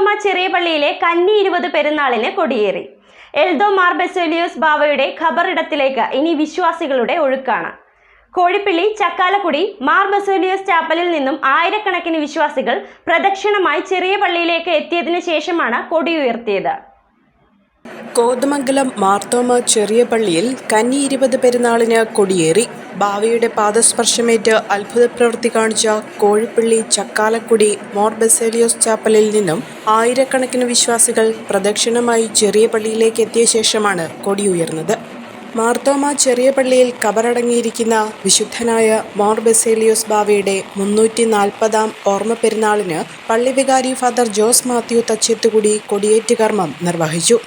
മാർത്തോമ ചെറിയ പള്ളിയിലെ കന്നി ഇരുപത് പെരുന്നാളിന് കൊടിയേറി. എൽദോ മാർ ബെസോലിയോസ് ബാവയുടെ ഖബറിടത്തിലേക്ക് ഇനി വിശ്വാസികളുടെ ഒഴുക്കാണ്. കോഴിപ്പിള്ളി ചക്കാലക്കുടി മാർ. ബസോലിയോസ് ചാപ്പലിൽ നിന്നും ആയിരക്കണക്കിന് വിശ്വാസികൾ പ്രദക്ഷിണമായി ചെറിയ പള്ളിയിലേക്ക് എത്തിയതിനു ശേഷമാണ് കൊടി ഉയർത്തിയത്. കോതമംഗലം മാർത്തോമ ചെറിയ പള്ളിയിൽ കന്നി ഇരുപത് പെരുന്നാളിന് കൊടിയേറി. ഭാവിയുടെ പാദസ്പർശമേറ്റ് അത്ഭുത പ്രവൃത്തി കാണിച്ച കോഴിപ്പള്ളി ചക്കാലക്കുടി മോർ ബെസേലിയോസ് ചാപ്പലിൽ നിന്നും ആയിരക്കണക്കിന് വിശ്വാസികൾ പ്രദക്ഷിണമായി ചെറിയ പള്ളിയിലേക്ക് എത്തിയ ശേഷമാണ് കൊടി ഉയർന്നത്. മാർത്തോമ ചെറിയ പള്ളിയിൽ കബറടങ്ങിയിരിക്കുന്ന വിശുദ്ധനായ മോർ ബെസേലിയോസ് ബാവയുടെ മുന്നൂറ്റി നാൽപ്പതാം ഓർമ്മ പെരുന്നാളിന് പള്ളി വികാരി ഫാദർ ജോസ് മാത്യു തച്ചെത്തുകൂടി കൊടിയേറ്റ് കർമ്മം നിർവഹിച്ചു.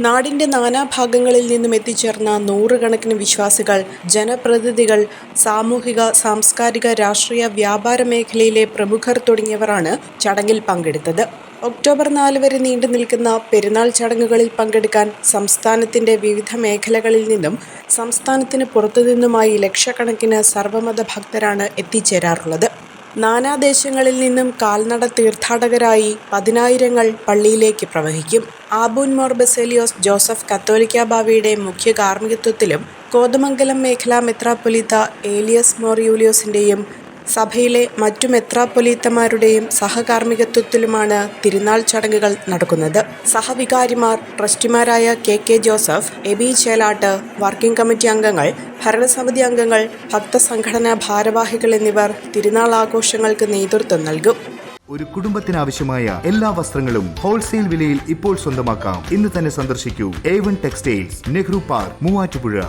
നാടിന്റെ നാനാഭാഗങ്ങളിൽ നിന്നും എത്തിച്ചേർന്ന നൂറുകണക്കിന് വിശ്വാസികൾ ജനപ്രതിനിധികൾ സാമൂഹിക സാംസ്കാരിക രാഷ്ട്രീയ വ്യാപാര മേഖലയിലെ പ്രമുഖർ തുടങ്ങിയവരാണ് ചടങ്ങിൽ പങ്കെടുത്തത്. ഒക്ടോബർ നാല് വരെ നീണ്ടു നിൽക്കുന്ന പെരുന്നാൾ ചടങ്ങുകളിൽ പങ്കെടുക്കാൻ സംസ്ഥാനത്തിന്റെ വിവിധ മേഖലകളിൽ നിന്നും സംസ്ഥാനത്തിന് പുറത്തുനിന്നുമായി ലക്ഷക്കണക്കിന് സർവമത ഭക്തരാണ് എത്തിച്ചേരാറുള്ളത്. നാനാദേശങ്ങളിൽ നിന്നും കാൽനട തീർത്ഥാടകരായി പതിനായിരങ്ങൾ പള്ളിയിലേക്ക് പ്രവഹിക്കും. ആബൂൻ ബസേലിയോസ് ജോസഫ് കത്തോലിക്ക ബാവിയുടെ മുഖ്യ കാർമ്മികത്വത്തിലും കോതമംഗലം മേഖലാ മെത്രാപ്പൊലിത്ത ഏലിയസ് മോർ യൂലിയോസിന്റെയും സഭയിലെ മറ്റു മെത്രാപ്പൊലീത്തമാരുടെയും സഹകാർമ്മികത്വത്തിലുമാണ് തിരുനാൾ ചടങ്ങുകൾ നടക്കുന്നത്. സഹവികാരിമാർ ട്രസ്റ്റിമാരായ K K Joseph A B Chelatt working committee അംഗങ്ങൾ ഭരണസമിതി അംഗങ്ങൾ ഭക്തസംഘടനാ ഭാരവാഹികൾ എന്നിവർ തിരുനാൾ ആഘോഷങ്ങൾക്ക് നേതൃത്വം നൽകും. ഒരു കുടുംബത്തിനാവശ്യമായ എല്ലാ വസ്ത്രങ്ങളും ഹോൾസെയിൽ വിലയിൽ ഇപ്പോൾ സ്വന്തമാക്കാം. ഇന്ന് തന്നെ സന്ദർശിക്കൂ. A one textiles Nehru park Muvattupuzha.